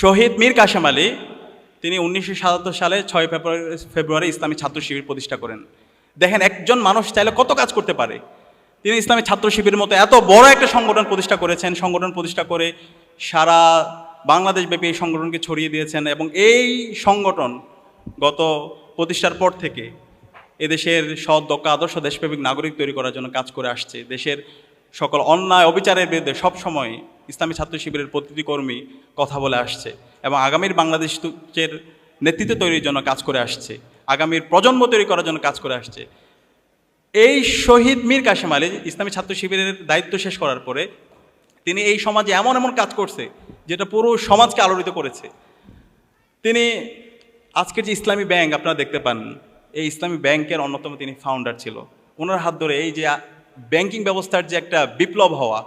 শহীদ মীর কাশেম আলী, তিনি উনিশশো সাতাত্তর সালে ছয় ফেব্রুয়ারি ফেব্রুয়ারি ইসলামী ছাত্র শিবির প্রতিষ্ঠা করেন। দেখেন, একজন মানুষ চাইলে কত কাজ করতে পারে। তিনি ইসলামী ছাত্র শিবিরের মতো এত বড় একটা সংগঠন প্রতিষ্ঠা করেছেন, সংগঠন প্রতিষ্ঠা করে সারা বাংলাদেশ ব্যাপী এই সংগঠনকে ছড়িয়ে দিয়েছেন এবং এই সংগঠন গত প্রতিষ্ঠার পর থেকে এদেশের সৎ, দক্ষ, আদর্শ, দেশপ্রেমিক নাগরিক তৈরি করার জন্য কাজ করে আসছে। দেশের সকল অন্যায়, অবিচারের বিরুদ্ধে সবসময় ইসলামী ছাত্র শিবিরের প্রতিটি কর্মী কথা বলে আসছে এবং আগামীর বাংলাদেশের নেতৃত্ব তৈরির জন্য কাজ করে আসছে, আগামীর প্রজন্ম তৈরি করার জন্য কাজ করে আসছে। এই শহীদ মীর কাশেম আলী ইসলামী ছাত্র শিবিরের দায়িত্ব শেষ করার পরে তিনি এই সমাজে এমন এমন কাজ করছে যেটা পুরো সমাজকে আলোড়িত করেছে। তিনি আজকের যে ইসলামী ব্যাংক আপনারা দেখতে পান, এই ইসলামী ব্যাংকের অন্যতম তিনি ফাউন্ডার ছিল। ওনার হাত ধরে এই যে ব্যাংকিং ব্যবস্থার যে একটা বিপ্লব হওয়া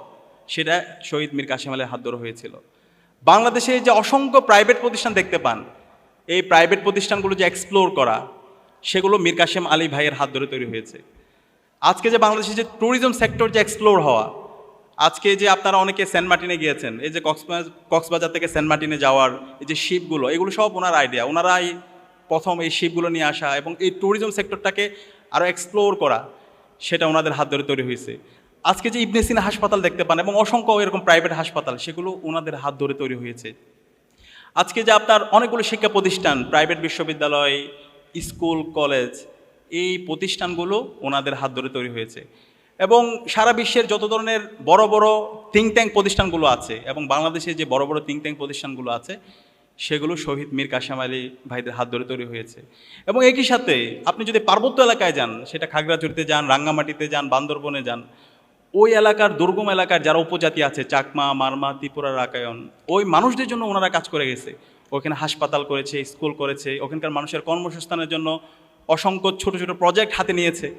সেটা শহীদ মীর কাশেম আলীর হাত ধরে হয়েছিল। বাংলাদেশে যে অসংখ্য প্রাইভেট প্রতিষ্ঠান দেখতে পান, এই প্রাইভেট প্রতিষ্ঠানগুলো যে এক্সপ্লোর করা, সেগুলো মীর কাশেম আলী ভাইয়ের হাত ধরে তৈরি হয়েছে। আজকে যে বাংলাদেশের যে ট্যুরিজম সেক্টর যে এক্সপ্লোর হওয়া, আজকে যে আপনারা অনেকে সেন্ট মার্টিনে গিয়েছেন, এই যে কক্সবাজার কক্সবাজার থেকে সেন্ট মার্টিনে যাওয়ার এই যে শিপগুলো এগুলো সব ওনার আইডিয়া ওনারাই প্রথম এই শিপগুলো নিয়ে আসা এবং এই ট্যুরিজম সেক্টরটাকে আরও এক্সপ্লোর করা, সেটা ওনাদের হাত ধরে তৈরি হয়েছে। আজকে যে ইবনে সিনা হাসপাতাল দেখতে পান এবং অসংখ্য এরকম প্রাইভেট হাসপাতাল, সেগুলো ওনাদের হাত ধরে তৈরি হয়েছে। আজকে যে আপনার অনেকগুলো শিক্ষা প্রতিষ্ঠান প্রাইভেট বিশ্ববিদ্যালয় স্কুল কলেজ এই প্রতিষ্ঠানগুলো ওনাদের হাত ধরে তৈরি হয়েছে। এবং সারা বিশ্বের যত ধরনের বড় বড় থিঙ্ক ট্যাঙ্ক প্রতিষ্ঠানগুলো আছে এবং বাংলাদেশে যে বড় বড় থিঙ্ক ট্যাঙ্ক প্রতিষ্ঠানগুলো আছে, সেগুলো শহীদ মীর কাশেম আলী ভাইদের হাত ধরে তৈরি হয়েছে। এবং একই সাথে আপনি যদি পার্বত্য এলাকায় যান, সেটা খাগড়াছড়িতে যান, রাঙ্গামাটিতে যান, বান্দরবনে যান ওই এলাকার দুর্গম এলাকার যারা উপজাতি আছে, চাকমা, মারমা, ত্রিপুরা, রাকায়ন, ওই মানুষদের জন্য ওনারা কাজ করে গেছে। ওখানে হাসপাতাল করেছে, স্কুল করেছে, ওখানকার মানুষের কর্মসংস্থানের জন্য অসংখ্য ছোট ছোট প্রজেক্ট হাতে নিয়েছে।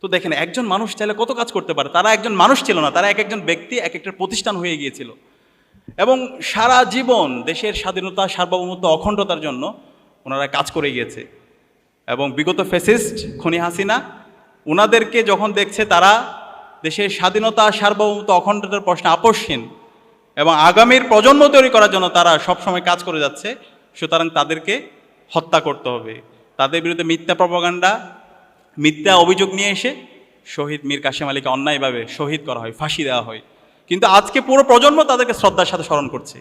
তো দেখেন, একজন মানুষ চাইলে কত কাজ করতে পারে? তারা একজন মানুষ ছিল না, তারা এক একজন ব্যক্তি এক একটা প্রতিষ্ঠান হয়ে গিয়েছিল। এবং সারা জীবন দেশের স্বাধীনতা, সার্বভৌমত্ব, অখণ্ডতার জন্য ওনারা কাজ করে গিয়েছে। এবং বিগত ফেসিস্ট খনি হাসিনা ওনাদেরকে যখন দেখছে, তারা দেশের স্বাধীনতা সার্বভৌমত্ব অখণ্ডতার প্রশ্নে আপোষহীন এবং আগামীর প্রজন্ম তৈরি করার জন্য তারা সবসময় কাজ করে যাচ্ছে, সুতরাং তাদেরকে হত্যা করতে হবে। তাদের বিরুদ্ধে মিথ্যা প্রপাগান্ডা, মিথ্যা অভিযোগ নিয়ে এসে শহীদ মীর কাশেম আলীকে অন্যায়ভাবে শহীদ করা হয়, ফাঁসি দেওয়া হয়। কিন্তু আজকে পুরো প্রজন্ম তাদেরকে শ্রদ্ধার সাথে স্মরণ করছে।